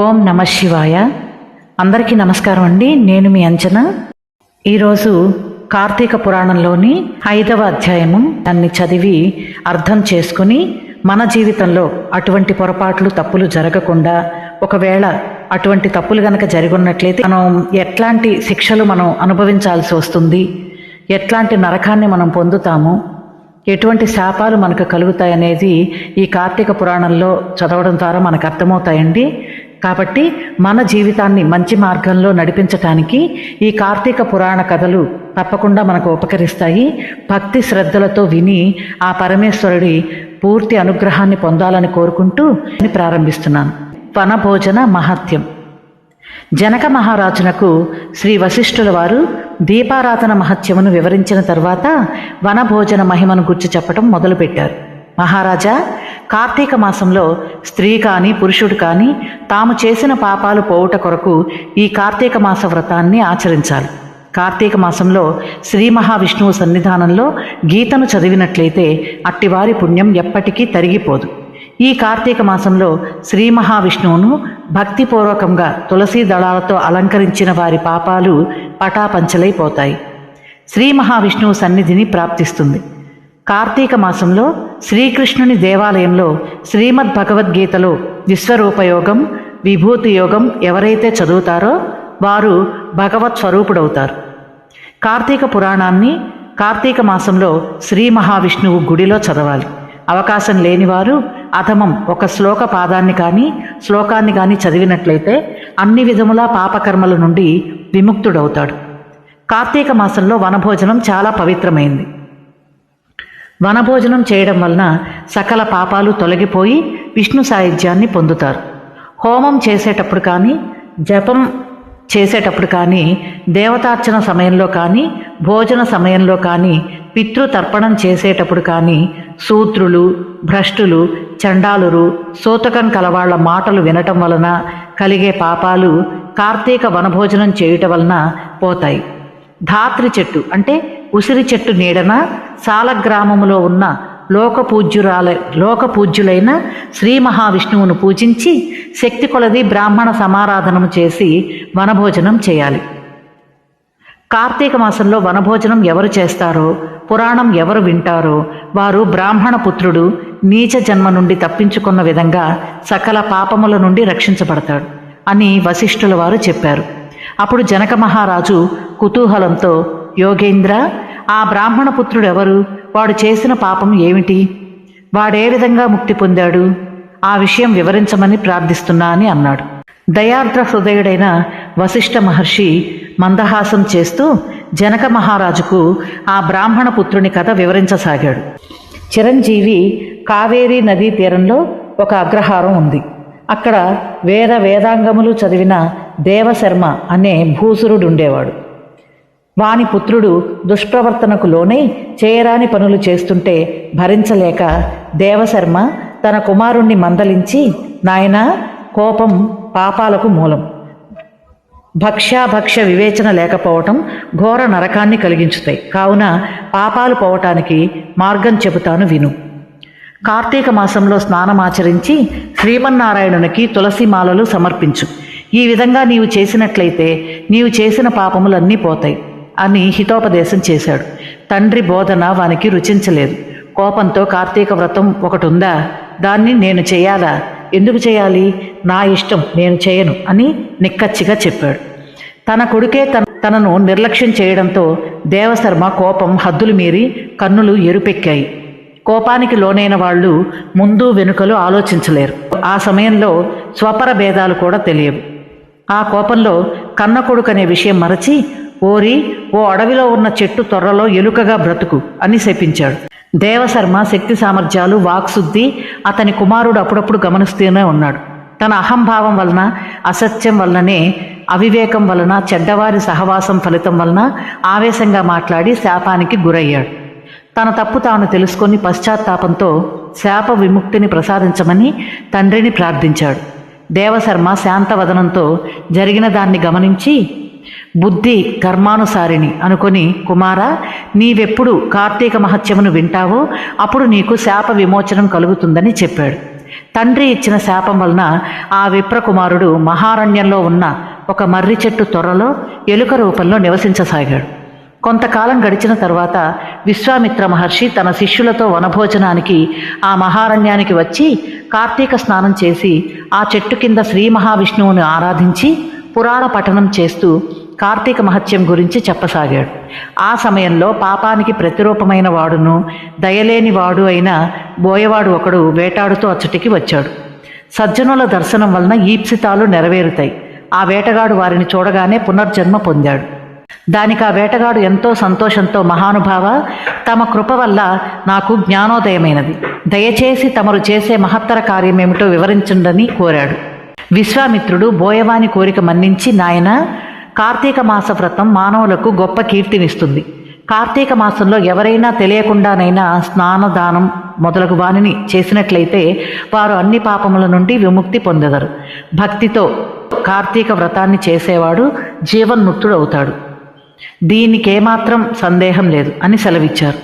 ఓం నమ శివాయ. అందరికీ నమస్కారం అండి. నేను మీ అంచనా. ఈరోజు కార్తీక పురాణంలోని ఐదవ అధ్యాయము దాన్ని చదివి అర్థం చేసుకుని మన జీవితంలో అటువంటి పొరపాట్లు తప్పులు జరగకుండా ఒకవేళ అటువంటి తప్పులు గనక జరిగినట్లయితే మనం ఎట్లాంటి శిక్షలు మనం అనుభవించాల్సి వస్తుంది? ఎట్లాంటి నరకాన్ని మనం పొందుతాము? ఎటువంటి శాపాలు మనకు కలుగుతాయి అనేది ఈ కార్తీక పురాణంలో చదవడం ద్వారా మనకు అర్థమవుతాయండి. కాబట్టి మన జీవితాన్ని మంచి మార్గంలో నడిపించటానికి ఈ కార్తీక పురాణ కథలు తప్పకుండా మనకు ఉపకరిస్తాయి. భక్తి శ్రద్ధలతో విని ఆ పరమేశ్వరుడి పూర్తి అనుగ్రహాన్ని పొందాలని కోరుకుంటూ ప్రారంభిస్తున్నాను. వనభోజన మహత్యం. జనక మహారాజునకు శ్రీ వశిష్ఠుల వారు దీపారాధన మహత్యమును వివరించిన తర్వాత వనభోజన మహిమను గుర్చి చెప్పడం మొదలుపెట్టారు. మహారాజా కార్తీక మాసంలో స్త్రీ కాని పురుషుడు కాని తాము చేసిన పాపాలు పోవుట కొరకు ఈ కార్తీక మాస వ్రతాన్ని ఆచరించాలి. కార్తీక మాసంలో శ్రీ మహావిష్ణువు సన్నిధానంలో గీతను చదివినట్లయితే అట్టివారి పుణ్యం ఎప్పటికీ తరిగిపోదు. ఈ కార్తీక మాసంలో శ్రీ మహావిష్ణువును భక్తిపూర్వకంగా తులసీ దళాలతో అలంకరించిన వారి పాపాలు పటాపంచలైపోతాయి. శ్రీ మహావిష్ణువు సన్నిధిని ప్రాప్తిస్తుంది. కార్తీక మాసంలో శ్రీకృష్ణుని దేవాలయంలో శ్రీమద్ భగవద్గీతలో విశ్వరూపయోగం విభూతి యోగం ఎవరైతే చదువుతారో వారు భగవత్ స్వరూపుడవుతారు. కార్తీక పురాణాన్ని కార్తీక మాసంలో శ్రీ మహావిష్ణువు గుడిలో చదవాలి. అవకాశం లేనివారు అథమం ఒక శ్లోక పాదాన్ని కానీ శ్లోకాన్ని కానీ చదివినట్లయితే అన్ని విధముల పాపకర్మల నుండి విముక్తుడవుతాడు. కార్తీక మాసంలో వనభోజనం చాలా పవిత్రమైంది. వనభోజనం చేయడం వలన సకల పాపాలు తొలగిపోయి విష్ణు సాయుధ్యాన్ని పొందుతారు. హోమం చేసేటప్పుడు కానీ జపం చేసేటప్పుడు కానీ దేవతార్చన సమయంలో కానీ భోజన సమయంలో కానీ పితృతర్పణం చేసేటప్పుడు కానీ శూద్రులు భ్రష్టులు చండాలురు సూతకం కలవాళ్ళ మాటలు వినటం వలన కలిగే పాపాలు కార్తీక వనభోజనం చేయుట వలన పోతాయి. ధాత్రి చెట్టు అంటే ఉసిరి చెట్టు నీడన సాలగ్రామములో ఉన్న లోకపూజ్యురాల లోకపూజ్యులైన శ్రీ మహావిష్ణువును పూజించి శక్తి కొలది బ్రాహ్మణ సమారాధనము చేసి వనభోజనం చేయాలి. కార్తీక మాసంలో వనభోజనం ఎవరు చేస్తారో పురాణం ఎవరు వింటారో వారు బ్రాహ్మణ పుత్రుడు నీచ జన్మ నుండి తప్పించుకున్న విధంగా సకల పాపముల నుండి రక్షించబడతాడు అని వశిష్ఠుల వారు చెప్పారు. అప్పుడు జనక మహారాజు కుతూహలంతో యోగేంద్ర ఆ బ్రాహ్మణ పుత్రుడు ఎవరు? వాడు చేసిన పాపం ఏమిటి? వాడే విధంగా ముక్తి పొందాడు? ఆ విషయం వివరించమని ప్రార్థిస్తున్నా అని అన్నాడు. దయార్ద్ర హృదయుడైన వశిష్ఠ మహర్షి మందహాసం చేస్తూ జనక మహారాజుకు ఆ బ్రాహ్మణ పుత్రుని కథ వివరించసాగాడు. చిరంజీవి కావేరీ నదీ తీరంలో ఒక అగ్రహారం ఉంది. అక్కడ వేద వేదాంగములు చదివిన దేవశర్మ అనే భూసురుడు ఉండేవాడు వాని పుత్రుడు దుష్ప్రవర్తనకు లోనై చేయరాని పనులు చేస్తుంటే భరించలేక దేవశర్మ తన కుమారుణ్ణి మందలించి నాయనా కోపం పాపాలకు మూలం. భక్ష్యాభక్ష్య వివేచన లేకపోవటం ఘోర నరకాన్ని కలిగించుతాయి. కావున పాపాలు పోవటానికి మార్గం చెబుతాను విను. కార్తీక మాసంలో స్నానమాచరించి శ్రీమన్నారాయణునికి తులసిమాలలు సమర్పించు. ఈ విధంగా నీవు చేసినట్లయితే నీవు చేసిన పాపములన్నీ పోతాయి. అని హితోపదేశం చేశాడు. తండ్రి బోధన వానికి రుచించలేదు. కోపంతో కార్తీక వ్రతం ఒకటి ఉందా దాన్ని నేను చేయాలా? ఎందుకు చేయాలి? నా ఇష్టం నేను చేయను అని నిక్కచ్చిగా చెప్పాడు. తన కొడుకే తన తనను నిర్లక్ష్యం చేయడంతో దేవశర్మ కోపం హద్దులు మీరి కన్నులు ఎరుపెక్కాయి. కోపానికి లోనైన వాళ్ళు ముందు వెనుకలు ఆలోచించలేరు. ఆ సమయంలో స్వపర భేదాలు కూడా తెలియవు. ఆ కోపంలో కన్న కొడుకు అనే విషయం మరచి ఓరి ఓ అడవిలో ఉన్న చెట్టు తొర్రలో ఎలుకగా బ్రతుకు అని శపించాడు. దేవశర్మ శక్తి సామర్థ్యాలు వాక్శుద్ధి అతని కుమారుడు అప్పుడప్పుడు గమనిస్తూనే ఉన్నాడు. తన అహంభావం వలన అసత్యం వలననే అవివేకం వలన చెడ్డవారి సహవాసం ఫలితం వలన ఆవేశంగా మాట్లాడి శాపానికి గురయ్యాడు. తన తప్పు తాను తెలుసుకొని పశ్చాత్తాపంతో శాప విముక్తిని ప్రసాదించమని తండ్రిని ప్రార్థించాడు. దేవశర్మ శాంతవదనంతో జరిగిన దాన్ని గమనించి బుద్ధి కర్మానుసారిణి అనుకొని కుమార నీవెప్పుడు కార్తీక మహత్యమును వింటావో అప్పుడు నీకు శాప విమోచనం కలుగుతుందని చెప్పాడు. తండ్రి ఇచ్చిన శాపం వలన ఆ విప్రకుమారుడు మహారణ్యంలో ఉన్న ఒక మర్రి చెట్టు త్వరలో ఎలుక రూపంలో నివసించసాగాడు. కొంతకాలం గడిచిన తర్వాత విశ్వామిత్ర మహర్షి తన శిష్యులతో వనభోజనానికి ఆ మహారణ్యానికి వచ్చి కార్తీక స్నానం చేసి ఆ చెట్టు కింద శ్రీ మహావిష్ణువుని ఆరాధించి పురాణ పఠనం చేస్తూ కార్తీక మహత్యం గురించి చెప్పసాగాడు. ఆ సమయంలో పాపానికి ప్రతిరూపమైన వాడును దయలేని వాడు అయిన బోయవాడు ఒకడు వేటాడుతూ అచ్చటికి వచ్చాడు. సజ్జనుల దర్శనం వలన ఈప్సితాలు నెరవేరుతాయి. ఆ వేటగాడు వారిని చూడగానే పునర్జన్మ పొందాడు. దానికి ఆ వేటగాడు ఎంతో సంతోషంతో మహానుభావ తమ కృప వల్ల నాకు జ్ఞానోదయమైనది. దయచేసి తమరు చేసే మహత్తర కార్యమేమిటో వివరించండని కోరాడు. విశ్వామిత్రుడు బోయవాని కోరిక మన్నించి నాయన కార్తీక మాస వ్రతం మానవులకు గొప్ప కీర్తినిస్తుంది. కార్తీక మాసంలో ఎవరైనా తెలియకుండానైనా స్నానదానం మొదలగు వానిని చేసినట్లయితే వారు అన్ని పాపముల నుండి విముక్తి పొందెదరు భక్తితో కార్తీక వ్రతాన్ని చేసేవాడు జీవన్ముక్తుడవుతాడు. దీనికేమాత్రం సందేహం లేదు అని సెలవిచ్చారు.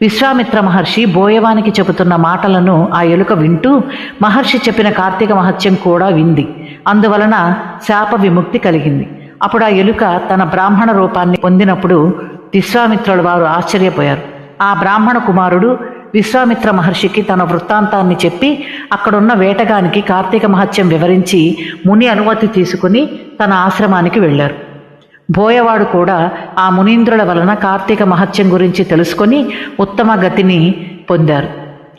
విశ్వామిత్ర మహర్షి బోయవానికి చెబుతున్న మాటలను ఆ ఎలుక వింటూ మహర్షి చెప్పిన కార్తీక మహత్యం కూడా వింది. అందువలన శాప విముక్తి కలిగింది. అప్పుడు ఆ ఎలుక తన బ్రాహ్మణ రూపాన్ని పొందినప్పుడు విశ్వామిత్రుల వారు ఆశ్చర్యపోయారు. ఆ బ్రాహ్మణ కుమారుడు విశ్వామిత్ర మహర్షికి తన వృత్తాంతాన్ని చెప్పి అక్కడున్న వేటగానికి కార్తీక మహత్యం వివరించి ముని అనుమతి తీసుకుని తన ఆశ్రమానికి వెళ్ళారు. బోయవాడు కూడా ఆ మునీంద్రుల వలన కార్తీక మహత్యం గురించి తెలుసుకొని ఉత్తమ గతిని పొందారు.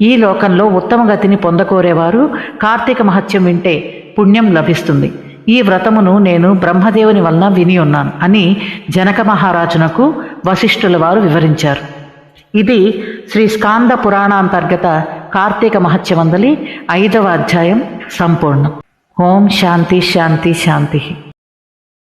ఈ లోకంలో ఉత్తమ గతిని పొందకోరేవారు కార్తీక మహత్యం వింటే పుణ్యం లభిస్తుంది. ఈ వ్రతమును నేను బ్రహ్మదేవుని వలన విని ఉన్నాను అని జనక మహారాజునకు వశిష్ఠుల వారు వివరించారు. ఇది శ్రీ స్కాంద పురాణాంతర్గత కార్తీక మహత్యమందలి ఐదవ అధ్యాయం సంపూర్ణం. ఓం శాంతి శాంతి శాంతి.